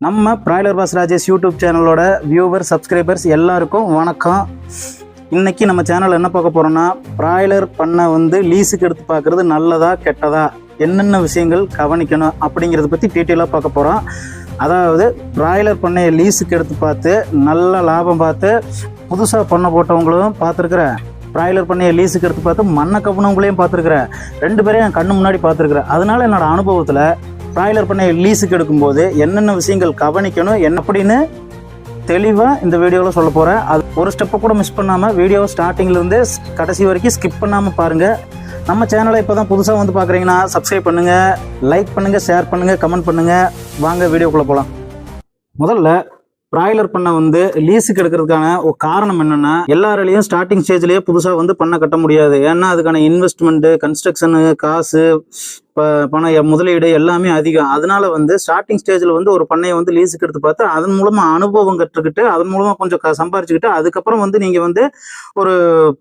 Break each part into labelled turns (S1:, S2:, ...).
S1: நம்ம broiler boss Rajesh YouTube சேனலோட viewer subscribers எல்லாருக்கும் வணக்கம். இன்றைக்கி நம்ம சேனல் என்ன பார்க்க போகிறோன்னா பிராய்லர் பண்ண வந்து லீஸுக்கு எடுத்து பார்க்குறது நல்லதா கெட்டதா என்னென்ன விஷயங்கள் கவனிக்கணும் அப்படிங்கிறத பற்றி டீட்டெயிலாக பார்க்க போகிறோம் அதாவது பிராய்லர் பண்ணைய லீஸுக்கு எடுத்து பார்த்து நல்ல லாபம் பார்த்து புதுசாக பண்ண போட்டவங்களும் பார்த்துருக்குறேன் ப்ராய்லர் பண்ணைய லீஸுக்கு எடுத்து பார்த்து மண்ணை கப்புனவங்களையும் பார்த்துருக்குறேன் ரெண்டு பேரையும் என் கண்ணு முன்னாடி பார்த்துருக்குறேன் அதனால என்னோடய அனுபவத்தில் பிராய்லர் பண்ணைய லீஸுக்கு எடுக்கும்போது என்னென்ன விஷயங்கள் கவனிக்கணும் என்ன அப்படின்னு தெளிவாக இந்த வீடியோவில் சொல்ல போகிறேன் அது ஒரு ஸ்டெப்பை கூட மிஸ் பண்ணாமல் வீடியோ ஸ்டார்டிங்லேருந்து கடைசி வரைக்கும் ஸ்கிப் பண்ணாமல் பாருங்கள் நம்ம சேனலை இப்போ தான் புதுசாக வந்து பார்க்குறீங்கன்னா சப்ஸ்கிரைப் பண்ணுங்கள் லைக் பண்ணுங்கள் ஷேர் பண்ணுங்கள் கமெண்ட் பண்ணுங்கள் வாங்க வீடியோக்குள்ளே போகலாம் முதல்ல பிராய்லர் பண்ண வந்து லீஸுக்கு எடுக்கிறதுக்கான ஒரு காரணம் என்னன்னா எல்லாராலையும் ஸ்டார்டிங் ஸ்டேஜ்லேயே புதுசாக வந்து பண்ண கட்ட முடியாது. ஏன்னா அதுக்கான இன்வெஸ்ட்மெண்ட்டு கன்ஸ்ட்ரக்ஷனு காசு பணம் முதலீடு எல்லாமே அதிகம். அதனால வந்து ஸ்டார்டிங் ஸ்டேஜில் வந்து ஒரு பண்ணையை வந்து லீஸுக்கு எடுத்து பார்த்து அதன் மூலமாக அனுபவம் கற்றுக்கிட்டு அதன் மூலமாக கொஞ்சம் க- சம்பாரிச்சுக்கிட்டு அதுக்கப்புறம் வந்து நீங்கள் வந்து ஒரு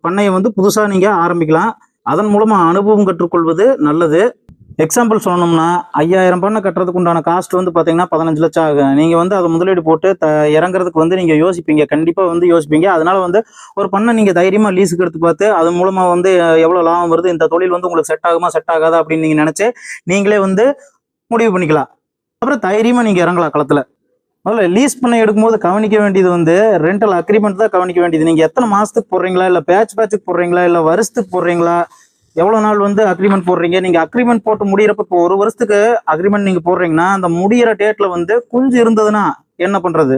S1: பண்ணையை வந்து புதுசாக நீங்கள் ஆரம்பிக்கலாம். அதன் மூலமாக அனுபவம் கற்றுக்கொள்வது நல்லது. எக்ஸாம்பிள் சொல்லணும்னா ஐயாயிரம் பண்ணை கட்டுறதுக்கு உண்டான காஸ்ட் வந்து பார்த்தீங்கன்னா பதினஞ்சு லட்சம் ஆகும் நீங்கள் வந்து அதை முதலீடு போட்டு த இறங்குறதுக்கு வந்து நீங்கள் யோசிப்பீங்க. கண்டிப்பாக வந்து யோசிப்பீங்க. அதனால வந்து ஒரு பண்ணை நீங்கள் தைரியமாக லீஸுக்கு எடுத்து பார்த்து அது மூலமாக வந்து எவ்வளோ லாபம் வருது இந்த தொழில் வந்து உங்களுக்கு செட் ஆகுமா செட் ஆகாதா அப்படின்னு நீங்கள் நினச்சி நீங்களே வந்து முடிவு பண்ணிக்கலாம். அப்புறம் தைரியமாக நீங்கள் இறங்கலாம் களத்தில். முதல்ல லீஸ் பண்ண எடுக்கும்போது கவனிக்க வேண்டியது வந்து ரெண்டல் அக்ரிமெண்ட் தான் கவனிக்க வேண்டியது. நீங்கள் எத்தனை மாதத்துக்கு போடுறீங்களா? இல்லை பேட்ச் பேட்சுக்கு போடுறீங்களா? இல்லை வருஷத்துக்கு போடுறீங்களா? எவ்வளோ நாள் வந்து அக்ரிமெண்ட் போடுறீங்க? நீங்கள் அக்ரிமெண்ட் போட்டு முடியிறப்ப இப்போ ஒரு வருஷத்துக்கு அக்ரிமெண்ட் நீங்கள் போடுறீங்கன்னா அந்த முடியிற டேட்டில் வந்து குஞ்சு இருந்ததுன்னா என்ன பண்ணுறது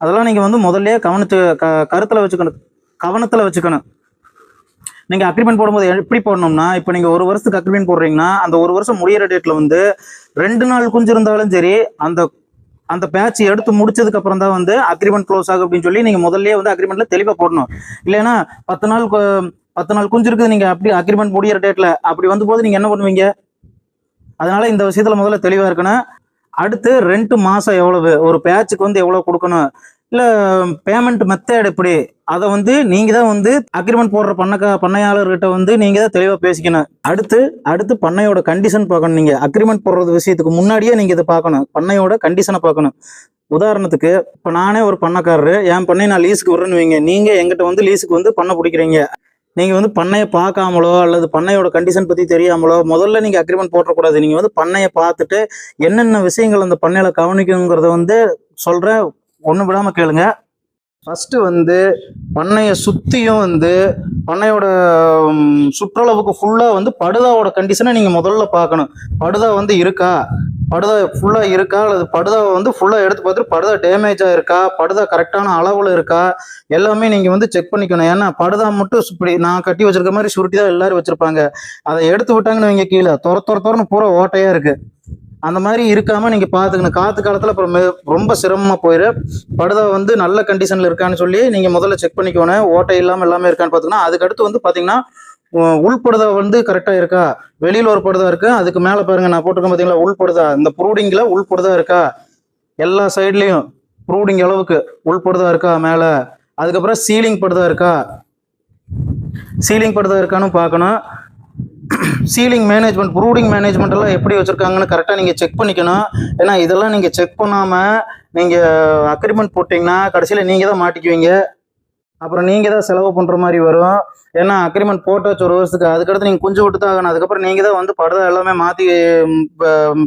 S1: அதெல்லாம் நீங்கள் வந்து முதல்ல கவனிச்சு க கருத்தில் வச்சுக்கணும். கவனத்தில் வச்சுக்கணும். நீங்கள் அக்ரிமெண்ட் போடும்போது எப்படி போடணும்னா இப்போ நீங்கள் ஒரு வருஷத்துக்கு அக்ரிமெண்ட் போடுறீங்கன்னா அந்த ஒரு வருஷம் முடியிற டேட்டில் வந்து ரெண்டு நாள் குஞ்சு இருந்தாலும் சரி அந்த அந்த பேட்ச் எடுத்து முடிச்சதுக்கு அப்புறம் தான் வந்து அக்ரிமெண்ட் க்ளோஸ் ஆகும் அப்படின்னு சொல்லி நீங்கள் முதல்ல வந்து அக்ரிமெண்ட்ல தெளிவாக போடணும். இல்லைன்னா பத்து நாள் பத்து நாள் குஞ்சு இருக்குது நீங்கள் அப்படி அக்ரிமெண்ட் முடியிற டேட்டில் அப்படி வந்து போது நீங்கள் என்ன பண்ணுவீங்க? அதனால் இந்த விஷயத்தில் முதல்ல தெளிவாக இருக்கணும். அடுத்து ரெண்டு மாதம் எவ்வளவு? ஒரு பேட்சுக்கு வந்து எவ்வளோ கொடுக்கணும்? இல்லை பேமெண்ட் மெத்தட் எப்படி? அதை வந்து நீங்கள் தான் வந்து அக்ரிமெண்ட் போடுற பண்ணக்க பண்ணையாளர்கிட்ட வந்து நீங்கள் தான் தெளிவாக பேசிக்கணும். அடுத்து அடுத்து பண்ணையோட கண்டிஷன் பார்க்கணும் நீங்கள் அக்ரிமெண்ட் போடுறது விஷயத்துக்கு முன்னாடியே நீங்கள் இதை பார்க்கணும். பண்ணையோட கண்டிஷனை பார்க்கணும். உதாரணத்துக்கு இப்போ நானே ஒரு பண்ணக்காரரு என் பண்ணை நான் லீஸுக்கு விடுறேன்னு வைங்க. நீங்கள் எங்கிட்ட வந்து லீஸுக்கு வந்து பண்ண பிடிக்கிறீங்க. நீங்கள் வந்து பண்ணையை பார்க்காமலோ அல்லது பண்ணையோட கண்டிஷன் பற்றி தெரியாமலோ முதல்ல நீங்கள் அக்ரிமெண்ட் போட்டக்கூடாது நீங்கள் வந்து பண்ணையை பார்த்துட்டு என்னென்ன விஷயங்கள் அந்த பண்ணையில் கவனிக்கணுங்கிறத வந்து சொல்கிறேன் ஒன்று விடாமல் கேளுங்க. ஃபஸ்ட்டு வந்து பண்ணையை சுற்றியும் வந்து பண்ணையோட சுற்றளவுக்கு ஃபுல்லாக வந்து படுதாவோட கண்டிஷனை நீங்கள் முதல்ல பார்க்கணும். படுதா வந்து இருக்கா? படுதா ஃபுல்லாக இருக்கா? அல்லது படுதாவை வந்து ஃபுல்லாக எடுத்து பார்த்துட்டு படுதா டேமேஜாக இருக்கா? படுதா கரெக்டான அளவில் இருக்கா? எல்லாமே நீங்கள் வந்து செக் பண்ணிக்கணும். ஏன்னா படுதா மட்டும் இப்படி நான் கட்டி வச்சிருக்க மாதிரி சுருட்டி தான் எல்லாரும் வச்சுருப்பாங்க. அதை எடுத்து விட்டாங்கன்னு வைங்க கீழே. துர துர துறன்னு பூரா ஓட்டையாக இருக்குது அந்த மாதிரி இருக்காம நீங்க பாத்துக்கணும். காத்து காலத்துல அப்புறம் ரொம்ப சிரமமா போயிரு. படுதா வந்து நல்ல கண்டிஷன்ல இருக்கான்னு சொல்லி நீங்க முதல்ல செக் பண்ணிக்கணும் ஓட்டை இல்லாம எல்லாமே இருக்கான்னு பாத்துக்கணும். அதுக்கு அடுத்து வந்து பாத்தீங்கன்னா உள்படுதா வந்து கரெக்டா இருக்கா? வெளியில ஒரு படுதா இருக்கு? அதுக்கு மேல பாருங்க நான் போட்டிருக்கேன் பாத்தீங்களா உள்படுதா இந்த ப்ரூடிங்ல உள்படுதா இருக்கா? எல்லா சைட்லயும் ப்ரூடிங் அளவுக்கு உள்படுதா இருக்கா மேல? அதுக்கப்புறம் சீலிங் படுதா இருக்கா? சீலிங் படுதா இருக்கான்னு பார்க்கணும் சீலிங் மேனேஜ்மெண்ட் ப்ரூடிங் மேனேஜ்மெண்ட் எல்லாம் எப்படி வச்சிருக்காங்கன்னு கரெக்டாக நீங்கள் செக் பண்ணிக்கணும். ஏன்னா இதெல்லாம் நீங்கள் செக் பண்ணாமல் நீங்கள் அக்ரிமெண்ட் போட்டிங்கன்னா கடைசியில் நீங்கள் தான் மாட்டிக்குவீங்க. அப்புறம் நீங்கள் தான் செலவு பண்ணுற மாதிரி வரும். ஏன்னா அக்ரிமெண்ட் போட்டாச்சு ஒரு வருஷத்துக்கு அதுக்கடுத்து நீங்கள் குஞ்சு விட்டு தான் ஆகணும். அதுக்கப்புறம் நீங்கள் தான் வந்து படுதா எல்லாமே மாற்றி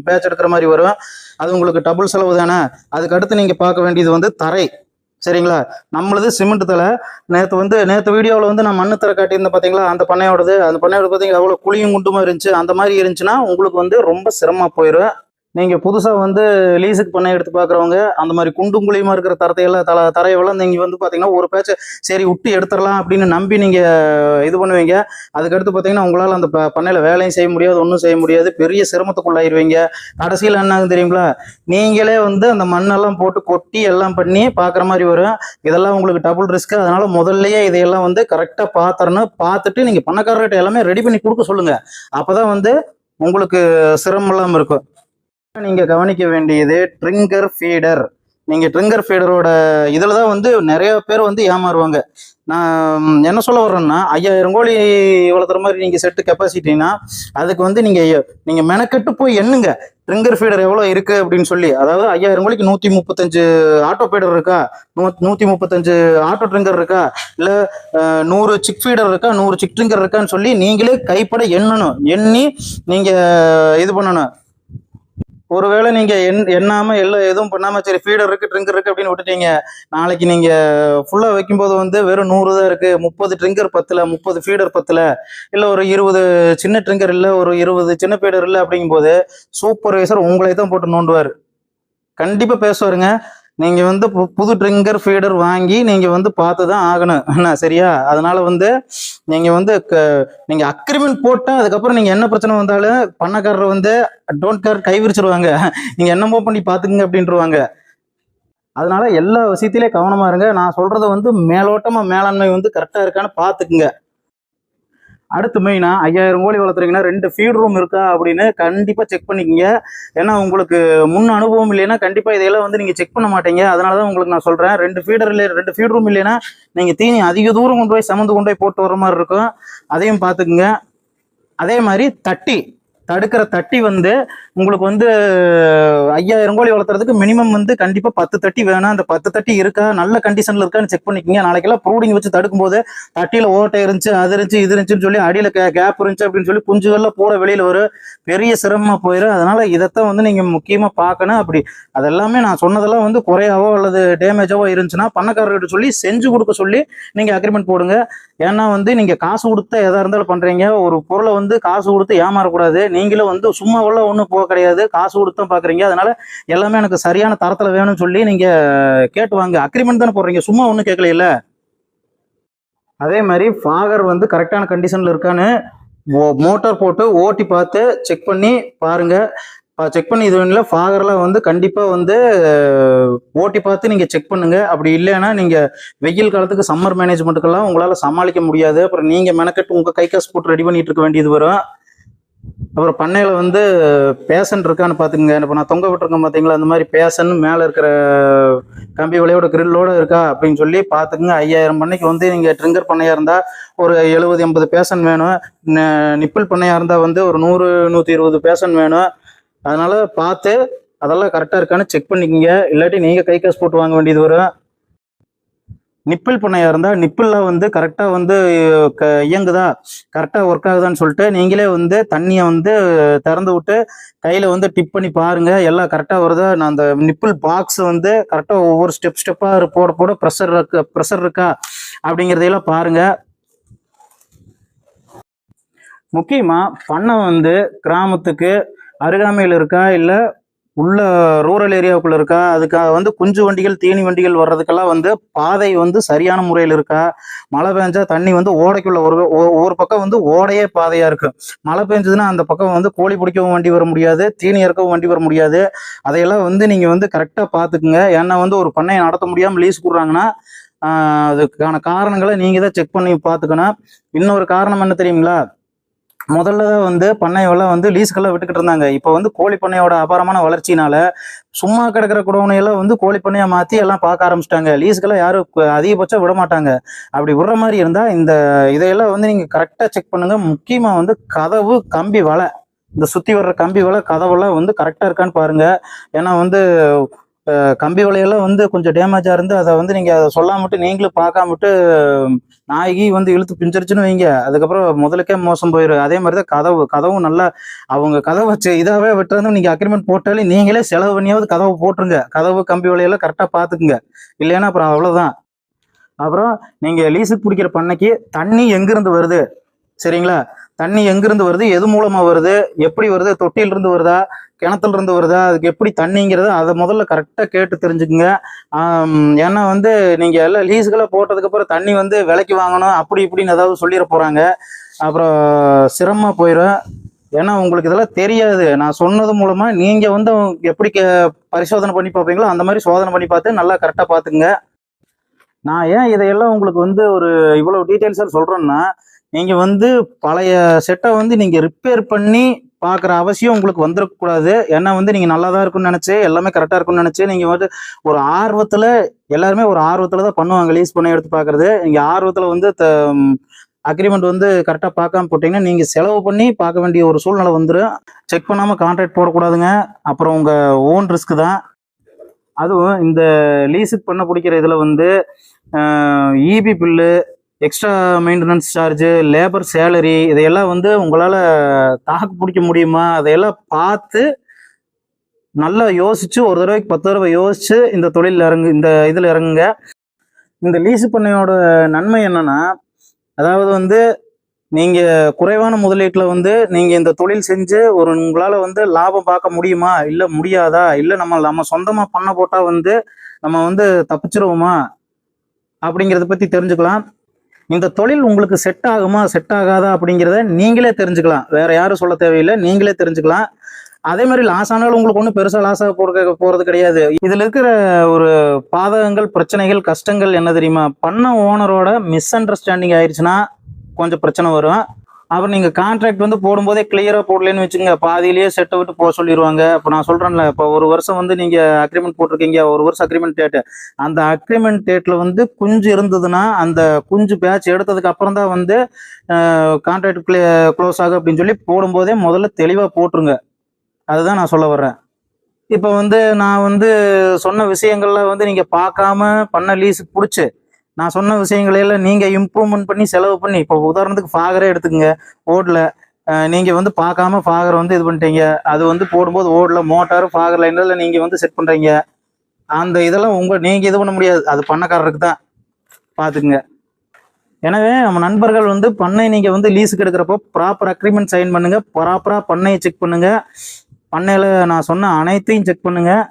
S1: பேட்ச் எடுக்கிற மாதிரி வரும். அது உங்களுக்கு டபுள் செலவு தானே? அதுக்கடுத்து நீங்கள் பார்க்க வேண்டியது வந்து தரை. சரிங்களா? நம்மளது சிமெண்ட் தலை நேற்று வந்து நேற்று வீடியோவில் வந்து நான் மண்ணு தர காட்டியிருந்தேன் பார்த்தீங்களா அந்த பண்ணையோடது. அந்த பண்ணையோட பார்த்தீங்கன்னா எவ்வளோ குழியும் குண்டுமா இருந்துச்சு? அந்த மாதிரி இருந்துச்சுன்னா உங்களுக்கு வந்து ரொம்ப சிரமமாக போயிடும் நீங்கள் புதுசாக வந்து லீஸுக்கு பண்ணை எடுத்து பார்க்குறவங்க அந்த மாதிரி குண்டும் குழியுமா இருக்கிற தரத்தையெல்லாம் தல தரையெல்லாம் நீங்கள் வந்து பார்த்தீங்கன்னா ஒரு பேச்சு சரி விட்டு எடுத்துடலாம் அப்படின்னு நம்பி நீங்கள் இது பண்ணுவீங்க. அதுக்கடுத்து பார்த்தீங்கன்னா உங்களால் அந்த ப- பண்ணையில் வேலையும் செய்ய முடியாது ஒன்றும் செய்ய முடியாது. பெரிய சிரமத்துக்குள்ளாயிருவீங்க. கடைசியில் என்ன ஆகும் தெரியுங்களா? நீங்களே வந்து அந்த மண்ணெல்லாம் போட்டு கொட்டி எல்லாம் பண்ணி பார்க்குற மாதிரி வரும். இதெல்லாம் உங்களுக்கு டபுள் ரிஸ்க்கு அதனால் முதல்லையே இதையெல்லாம் வந்து கரெக்டாக பார்த்துறணும் பார்த்துட்டு நீங்கள் பணக்காரர்கிட்ட எல்லாமே ரெடி பண்ணி கொடுக்க சொல்லுங்கள் அப்போ தான் வந்து உங்களுக்கு சிரமம் இல்லாமல் இருக்கும். நீங்கள் கவனிக்க வேண்டியது ட்ரிங்கர் ஃபீடர். நீங்கள் ட்ரிங்கர் ஃபீடரோட இதில் தான் வந்து நிறைய பேர் வந்து ஏமாறுவாங்க. நான் என்ன சொல்ல வர்றேன்னா ஐயாயிரம் கோழி வளர்த்துற மாதிரி நீங்கள் செட்டு கெப்பாசிட்டினா அதுக்கு வந்து நீங்கள் நீங்கள் மெனக்கெட்டு போய் எண்ணுங்க. ட்ரிங்கர் ஃபீடர் எவ்வளோ இருக்குது அப்படின்னு சொல்லி. அதாவது ஐயாயிரம் கோழிக்கு நூற்றி முப்பத்தஞ்சு ஆட்டோ ஃபீடர் இருக்கா? நூ நூற்றி முப்பத்தஞ்சு ஆட்டோ ட்ரிங்கர் இருக்கா? இல்லை நூறு சிக் ஃபீடர் இருக்கா? நூறு சிக் ட்ரிங்கர் இருக்கான்னு சொல்லி நீங்களே கைப்பட எண்ணணும். எண்ணி நீங்கள் இது பண்ணணும். ஒருவேளை நீங்க எண் எண்ணாம எல்லாம் எதுவும் பண்ணாம சரி ஃபீடர் இருக்கு ட்ரிங்கர் இருக்கு அப்படின்னு விட்டுட்டீங்க. நாளைக்கு நீங்க ஃபுல்லா வைக்கும்போது வந்து வெறும் நூறு தான் இருக்கு. முப்பது ட்ரிங்கர் பத்துல முப்பது ஃபீடர் பத்துல இல்ல ஒரு இருபது சின்ன ட்ரிங்கர் இல்ல ஒரு இருபது சின்ன ஃபீடர் இல்ல அப்படிங்கும்போது சூப்பர்வைசர் உங்களை தான் போட்டு நோண்டுவார். கண்டிப்பா பேசுவாருங்க. நீங்கள் வந்து பு- புது ட்ரிங்கர் ஃபீடர் வாங்கி நீங்கள் வந்து பார்த்து தான் ஆகணும். என்ன சரியா? அதனால வந்து நீங்கள் வந்து க- நீங்கள் அக்ரிமெண்ட் போட்டால் அதுக்கப்புறம் நீங்கள் என்ன பிரச்சனை வந்தாலும் பண்ணக்காரர் வந்து டோன்ட் கேர் கை விரிச்சிருவாங்க என்னமோ பண்ணி பார்த்துக்குங்க அப்படின்ட்டுருவாங்க அதனால எல்லா விஷயத்திலே கவனமா இருங்க. நான் சொல்கிறத வந்து மேலோட்டமாக மேலாண்மை வந்து கரெக்டாக இருக்கான்னு பார்த்துக்குங்க. அடுத்து மெயினா ஐயாயிரம் கோழி வளர்த்துறீங்கன்னா ரெண்டு ஃபீட் ரூம் இருக்கா அப்படின்னு கண்டிப்பா செக் பண்ணிக்கோங்க. ஏன்னா உங்களுக்கு முன் அனுபவம் இல்லைன்னா கண்டிப்பா இதையெல்லாம் வந்து நீங்க செக் பண்ண மாட்டீங்க. அதனால தான் உங்களுக்கு நான் சொல்றேன். ரெண்டு ஃபீடர் இல்லை ரெண்டு ஃபீட் ரூம் இல்லைன்னா நீங்க தீனி அதிக தூரம் கொண்டு போய் சமந்து கொண்டு போய் போட்டு வர மாதிரி இருக்கும். அதையும் பார்த்துக்குங்க. அதே மாதிரி தட்டி. தடுக்கிற தட்டி வந்து உங்களுக்கு வந்து ஐயாயிரம் கோழி வளர்த்துறதுக்கு மினிமம் வந்து கண்டிப்பாக பத்து தட்டி வேணும். அந்த பத்து தட்டி இருக்கா நல்ல கண்டிஷனில் இருக்கான்னு செக் பண்ணிக்கோங்க. நாளைக்கெல்லாம் ப்ரூடிங் வச்சு தடுக்கும் போது ஓட்டை இருந்துச்சு அது இருந்துச்சு இது இருந்துச்சுன்னு சொல்லி அடியில் கேப் இருந்துச்சு அப்படின்னு சொல்லி குஞ்சுகளில் போகிற வெளியில் வரும். பெரிய சிரமமாக போயிடும் அதனால் இதைத்தான் வந்து நீங்கள் முக்கியமாக பார்க்கணும். அப்படி அதெல்லாமே நான் சொன்னதெல்லாம் வந்து குறையாவோ அல்லது டேமேஜாவோ இருந்துச்சுன்னா பண்ணக்காரர்கிட்ட சொல்லி செஞ்சு கொடுக்க சொல்லி நீங்கள் அக்ரிமெண்ட் போடுங்க. ஏன்னா வந்து நீங்கள் காசு கொடுத்தா எதாக இருந்தாலும் பண்ணுறீங்க ஒரு பொருளை வந்து காசு கொடுத்து ஏமாறக்கூடாது. நீ நீங்களும் வந்து சும்மா உள்ள ஒன்றும் போக கிடையாது. காசு கொடுத்து பார்க்குறீங்க அதனால எல்லாமே எனக்கு சரியான தரத்தில் வேணும்னு சொல்லி நீங்கள் கேட்டு வாங்க. அக்ரிமெண்ட் தானே போடுறீங்க. சும்மா ஒன்றும் கேட்கல அதே மாதிரி ஃபாகர் வந்து கரெக்டான கண்டிஷனில் இருக்கான்னு மோட்டார் போட்டு ஓட்டி பார்த்து செக் பண்ணி பாருங்கள் செக் பண்ணி இது இல்லை ஃபாகர்லாம் வந்து கண்டிப்பாக வந்து ஓட்டி பார்த்து நீங்கள் செக் பண்ணுங்கள் அப்படி இல்லைன்னா நீங்கள் வெயில் காலத்துக்கு சம்மர் மேனேஜ்மெண்ட்டுக்கெல்லாம் உங்களால் சமாளிக்க முடியாது. அப்புறம் நீங்கள் மெனக்கெட்டு உங்கள் கை காசு போட்டு ரெடி பண்ணிட்டு இருக்க வேண்டியது வரும். அப்புறம் பண்ணையில் வந்து பேஷன் இருக்கான்னு பாத்துக்கங்க இப்போ நான் தொங்க விட்டுருக்கேன் பார்த்தீங்களா அந்த மாதிரி பேஷன் மேலே இருக்கிற கம்பி விலையோட கிரில்லோடு இருக்கா அப்படின்னு சொல்லி பார்த்துக்குங்க ஐயாயிரம் பண்ணைக்கு வந்து நீங்கள் ட்ரிங்கர் பண்ணையாக இருந்தால் ஒரு எழுபது எண்பது பேஷன் வேணும். நிப்பிள் பண்ணையாக இருந்தால் வந்து ஒரு நூறு நூற்றி இருபது பேஷன் வேணும். அதனால் பார்த்து அதெல்லாம் கரெக்டாக இருக்கான்னு செக் பண்ணிக்கோங்க. இல்லாட்டி நீங்கள் கை காசு போட்டு வாங்க வேண்டியது வரும். நிப்பிள் பண்ணையா இருந்தா நிப்பிள்ல வந்து கரெக்டா வந்து க- இயங்குதா? கரெக்டா ஒர்க் ஆகுதான்னு சொல்லிட்டு நீங்களே வந்து தண்ணியை வந்து திறந்து விட்டு கையில வந்து டிப் பண்ணி பாருங்க. எல்லாம் கரெக்டா வருதா? நான் அந்த நிப்பிள் பாக்ஸ் வந்து கரெக்டா ஒவ்வொரு ஸ்டெப் ஸ்டெப்பா போட போட ப்ரெஷர் இருக்கு ப்ரெஷர் இருக்கா? அப்படிங்கிறதையெல்லாம் பாருங்க. முக்கியமா பண்ணை வந்து கிராமத்துக்கு அருகாமையில் இருக்கா? இல்லை உள்ள ரூரல் ஏரியாவுக்குள்ள இருக்கா? அதுக்காக வந்து குஞ்சு வண்டிகள் தீனி வண்டிகள் வர்றதுக்கெல்லாம் வந்து பாதை வந்து சரியான முறையில் இருக்கா? மழை பெஞ்சா தண்ணி வந்து ஓடைக்குள்ள ஒரு ஒரு பக்கம் வந்து ஓடையே பாதையா இருக்கு. மழை பெஞ்சதுன்னா அந்த பக்கம் வந்து கோழி பிடிக்கவும் வண்டி வர முடியாது தீனி இறக்கவும் வண்டி வர முடியாது. அதையெல்லாம் வந்து நீங்க வந்து கரெக்டா பாத்துக்குங்க. ஏன்னா வந்து ஒரு பண்ணையை நடத்த முடியாம லீஸ் கொடுறாங்கன்னா அதுக்கான காரணங்களை நீங்க தான் செக் பண்ணி பாத்துக்கணும். இன்னொரு காரணம் என்ன தெரியுங்களா? முதல்ல வந்து பண்ணையெல்லாம் வந்து லீஸுக்கெல்லாம் விட்டுக்கிட்டு இருந்தாங்க. இப்போ வந்து கோழி பண்ணையோட அபாரமான வளர்ச்சினால சும்மா கிடக்கிற குடவனையெல்லாம் வந்து கோழி பண்ணையை மாற்றி எல்லாம் பார்க்க ஆரம்பிச்சிட்டாங்க. லீஸுக்கெல்லாம் யாரும் அதிகபட்சம் விட மாட்டாங்க. அப்படி விடுற மாதிரி இருந்தால் இந்த இதையெல்லாம் வந்து நீங்கள் கரெக்டாக செக் பண்ணுங்கள் முக்கியமாக வந்து கதவு கம்பி வலை. இந்த சுற்றி வர்ற கம்பி வலை கதவெல்லாம் வந்து கரெக்டாக இருக்கான்னு பாருங்க. ஏன்னா வந்து கம்பி வலையெல்லாம் வந்து கொஞ்சம் டேமேஜாக இருந்து அதை வந்து நீங்கள் அதை சொல்லாமட்டு நீங்களும் பார்க்காமட்டு நாயகி வந்து இழுத்து பிஞ்சிருச்சுன்னு வைங்க. அதுக்கப்புறம் முதலுக்கே மோசம் போயிடும் அதே மாதிரி தான் கதவு கதவும் நல்லா அவங்க கதவை வச்சு இதாகவே விட்டுறது நீங்கள் அக்ரிமெண்ட் போட்டாலே நீங்களே செலவு பண்ணியாவது கதவு போட்டுருங்க. கதவு கம்பி வலையெல்லாம் கரெக்டாக பார்த்துக்குங்க. இல்லைன்னா அப்புறம் அவ்வளோதான் அப்புறம் நீங்கள் லீஸுக்கு பிடிக்கிற பண்ணைக்கு தண்ணி எங்கேருந்து வருது? சரிங்களா? தண்ணி எங்கிருந்து வருது? எது மூலமா வருது? எப்படி வருது? தொட்டியிலிருந்து வருதா? கிணத்துல இருந்து வருதா? அதுக்கு எப்படி தண்ணிங்கிறத அதை முதல்ல கரெக்டாக கேட்டு தெரிஞ்சுக்குங்க. ஏன்னா வந்து நீங்கள் எல்லாம் லீஸுக்கெல்லாம் போட்டதுக்கு அப்புறம் தண்ணி வந்து விலைக்கு வாங்கணும் அப்படி இப்படின்னு ஏதாவது சொல்லிட போகிறாங்க அப்புறம் சிரமமாக போயிடும் ஏன்னா உங்களுக்கு இதெல்லாம் தெரியாது. நான் சொன்னது மூலமாக நீங்கள் வந்து எப்படி கே- பரிசோதனை பண்ணி பார்ப்பீங்களோ அந்த மாதிரி சோதனை பண்ணி பார்த்து நல்லா கரெக்டாக பார்த்துங்க நான் ஏன் இதையெல்லாம் உங்களுக்கு வந்து ஒரு இவ்வளோ டீட்டெயில்ஸாக சொல்கிறேன்னா நீங்கள் வந்து பழைய செட்டை வந்து நீங்கள் ரிப்பேர் பண்ணி பார்க்குற அவசியம் உங்களுக்கு வந்துடக்கூடாது ஏன்னா வந்து நீங்கள் நல்லா தான் இருக்கும்னு நினச்சி எல்லாமே கரெக்டாக இருக்கும்னு நினச்சி நீங்கள் வந்து ஒரு ஆர்வத்தில் எல்லாருமே ஒரு ஆர்வத்தில் தான் பண்ணுவாங்க லீஸ் பண்ண எடுத்து பார்க்குறது நீங்கள் ஆர்வத்தில் வந்து அக்ரிமெண்ட் வந்து கரெக்டாக பார்க்காம போட்டிங்கன்னா நீங்கள் செலவு பண்ணி பார்க்க வேண்டிய ஒரு சூழ்நிலை வந்துடும் செக் பண்ணாமல் கான்ட்ராக்ட் போடக்கூடாதுங்க. அப்புறம் உங்கள் ஓன் ரிஸ்க் தான். அதுவும் இந்த லீஸுக்கு பண்ண பிடிக்கிற இதில் வந்து EB bill extra maintenance charge labour salary இதையெல்லாம் வந்து உங்களால் தாக்கு பிடிக்க முடியுமா? அதையெல்லாம் பார்த்து நல்லா யோசிச்சு ஒரு தடவைக்கு பத்து தடவை யோசிச்சு இந்த தொழிலில் இறங்கு இந்த இதில் இறங்குங்க. இந்த லீஸு பண்ணையோட நன்மை என்னன்னா அதாவது வந்து நீங்கள் குறைவான முதலீட்டில் வந்து நீங்கள் இந்த தொழில் செஞ்சு ஒரு உங்களால் வந்து லாபம் பார்க்க முடியுமா? இல்லை முடியாதா? இல்லை நம்ம நம்ம சொந்தமாக பண்ண போட்டால் வந்து நம்ம வந்து தப்பிச்சிருவோமா? அப்படிங்கிறத பற்றி தெரிஞ்சுக்கலாம். இந்த தொழில் உங்களுக்கு செட் ஆகுமா செட் ஆகாதா அப்படிங்கிறத நீங்களே தெரிஞ்சுக்கலாம். வேற யாரும் சொல்ல தேவையில்லை நீங்களே தெரிஞ்சுக்கலாம். அதே மாதிரி லாஸ் ஆனாலும் உங்களுக்கு ஒன்றும் பெருசாக லாஸ் ஆக போகிறது கிடையாது. இதில் இருக்கிற ஒரு பாதகங்கள் பிரச்சனைகள் கஷ்டங்கள் என்ன தெரியுமா? பண்ண ஓனரோட மிஸ் அண்டர்ஸ்டாண்டிங் ஆயிடுச்சுன்னா கொஞ்சம் பிரச்சனை வரும். அப்புறம் நீங்கள் கான்ட்ராக்ட் வந்து போடும்போதே கிளியராக போடலன்னு வச்சுங்க பாதியிலேயே செட்டை விட்டு போக சொல்லிடுவாங்க இப்போ நான் சொல்கிறேன்ல இப்போ ஒரு வருஷம் வந்து நீங்கள் அக்ரிமெண்ட் போட்டிருக்கீங்க. ஒரு வருஷம் அக்ரிமெண்ட் டேட்டு அந்த அக்ரிமெண்ட் டேட்டில் வந்து குஞ்சு இருந்ததுன்னா அந்த குஞ்சு பேட்ச் எடுத்ததுக்கு அப்புறம் தான் வந்து கான்ட்ராக்ட் க்ளோஸ் ஆகும் அப்படின்னு சொல்லி போடும்போதே முதல்ல தெளிவாக போட்டுருங்க. அதுதான் நான் சொல்ல வர்றேன். இப்போ வந்து நான் வந்து சொன்ன விஷயங்கள்ல வந்து நீங்கள் பார்க்காம பண்ண லீஸுக்கு பிடிச்சி நான் சொன்ன விஷயங்களையெல்லாம் நீங்கள் இம்ப்ரூவ்மெண்ட் பண்ணி செலவு பண்ணி இப்போ உதாரணத்துக்கு ஃபாகரே எடுத்துக்கங்க. ஓடில் நீங்கள் வந்து பார்க்காம ஃபாகர் வந்து இது பண்ணிட்டீங்க. அது வந்து போடும்போது ஓடில் மோட்டார் ஃபாகர் லைனில் நீங்கள் வந்து செட் பண்ணுறீங்க அந்த இதெல்லாம் உங்கள் நீங்கள் இது பண்ண முடியாது. அது பண்ணக்காரருக்கு தான். பார்த்துக்குங்க எனவே நம்ம நண்பர்கள் வந்து பண்ணை நீங்கள் வந்து லீஸுக்கு எடுக்கிறப்போ ப்ராப்பர் அக்ரிமெண்ட் சைன் பண்ணுங்கள் ப்ராப்பராக பண்ணையை செக் பண்ணுங்கள் பண்ணையில் நான் சொன்ன அனைத்தையும் செக் பண்ணுங்கள்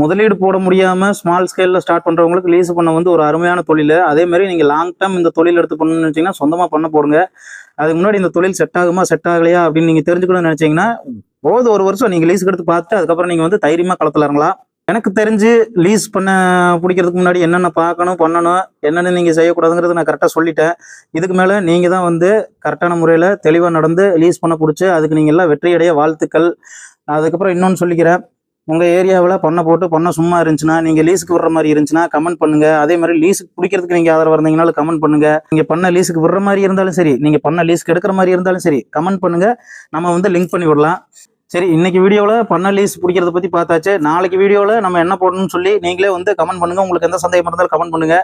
S1: முதலீடு போட முடியாமல் ஸ்மால் ஸ்கேலில் ஸ்டார்ட் பண்ணுறவங்களுக்கு லீஸ் பண்ண வந்து ஒரு அருமையான தொழில். அதே மாதிரி நீங்கள் லாங் டேர்ம் இந்த தொழில் எடுத்து பண்ணணும்னு நினச்சிங்கன்னா சொந்தமாக பண்ண போடுங்க. அதுக்கு முன்னாடி இந்த தொழில் செட் ஆகுமா செட் ஆகலையா அப்படின்னு நீங்கள் தெரிஞ்சுக்கணும்னு நினச்சிங்கன்னா போது ஒரு வருஷம் நீங்கள் லீஸுக்கு எடுத்து பார்த்து அதுக்கப்புறம் நீங்கள் வந்து தைரியமாக களத்தில் இறங்கலாம். எனக்கு தெரிஞ்சு லீஸ் பண்ண பிடிக்கிறதுக்கு முன்னாடி என்னென்ன பார்க்கணும் பண்ணணும் என்னென்ன நீங்கள் செய்யக்கூடாதுங்கிறது நான் கரெக்டாக சொல்லிட்டேன். இதுக்கு மேலே நீங்கள் தான் வந்து கரெக்டான முறையில் தெளிவாக நடந்து லீஸ் பண்ண பிடிச்சி அதுக்கு நீங்கள் எல்லாம் வெற்றியடைய வாழ்த்துக்கள். அதுக்கப்புறம் இன்னொன்று சொல்லிக்கிறேன். உங்கள் ஏரியாவில் பண்ணை போட்டு பண்ண சும்மா இருந்துச்சுன்னா நீங்கள் லீஸுக்கு விடுற மாதிரி இருந்துச்சுன்னா கமெண்ட் பண்ணுங்க. அதே மாதிரி லீஸுக்கு பிடிக்கிறதுக்கு நீங்கள் ஆதரவு இருந்தீங்கனாலும் கமெண்ட் பண்ணுங்க. நீங்கள் பண்ண லீஸுக்கு விடுற மாதிரி இருந்தாலும் சரி நீங்கள் பண்ண லீஸுக்கு எடுக்கிற மாதிரி இருந்தாலும் சரி கமெண்ட் பண்ணுங்க. நம்ம வந்து லிங்க் பண்ணி விடலாம். சரி இன்னைக்கு வீடியோவில் பண்ண லீஸ் பிடிக்கிறத பற்றி பார்த்தாச்சு. நாளைக்கு வீடியோவில் நம்ம என்ன போடணும்னு சொல்லி நீங்களே வந்து கமெண்ட் பண்ணுங்க. உங்களுக்கு எந்த சந்தேகம் இருந்தாலும் கமெண்ட் பண்ணுங்க.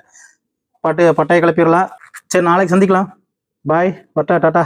S1: பட்டு பட்டையை கிளப்பிடலாம். சரி நாளைக்கு சந்திக்கலாம். பாய் பட்டா டாட்டா